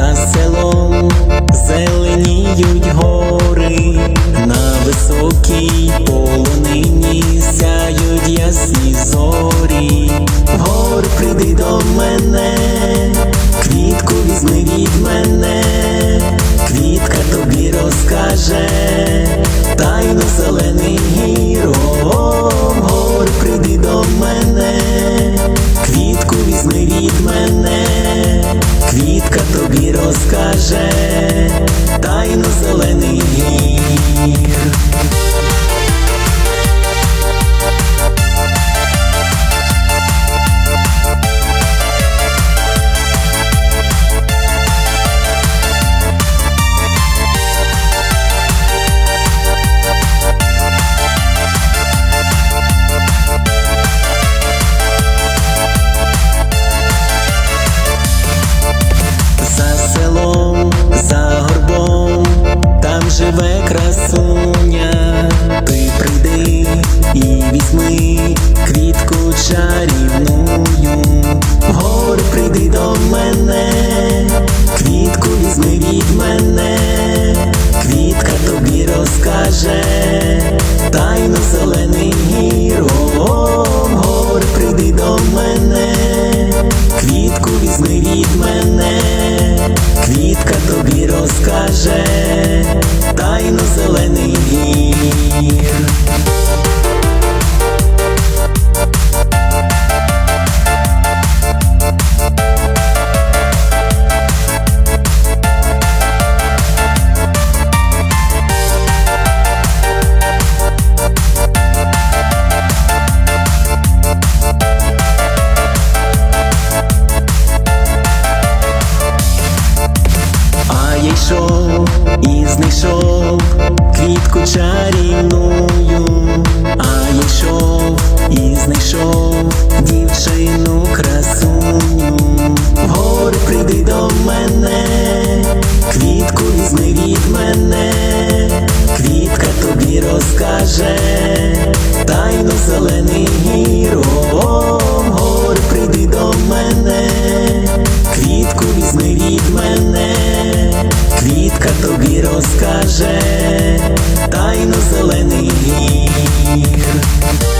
за селом зеленіють гори, на високій полонині сяють ясні зорі, Гор, прийди до мене, квітку візьми від мене, квітка тобі розкаже. Розкаже, тайну зелений гір. Квітку чарівную, а йшов і знайшов дівчину красуню. гори прийди до мене, квітку візьми від мене, квітка тобі розкаже, Thank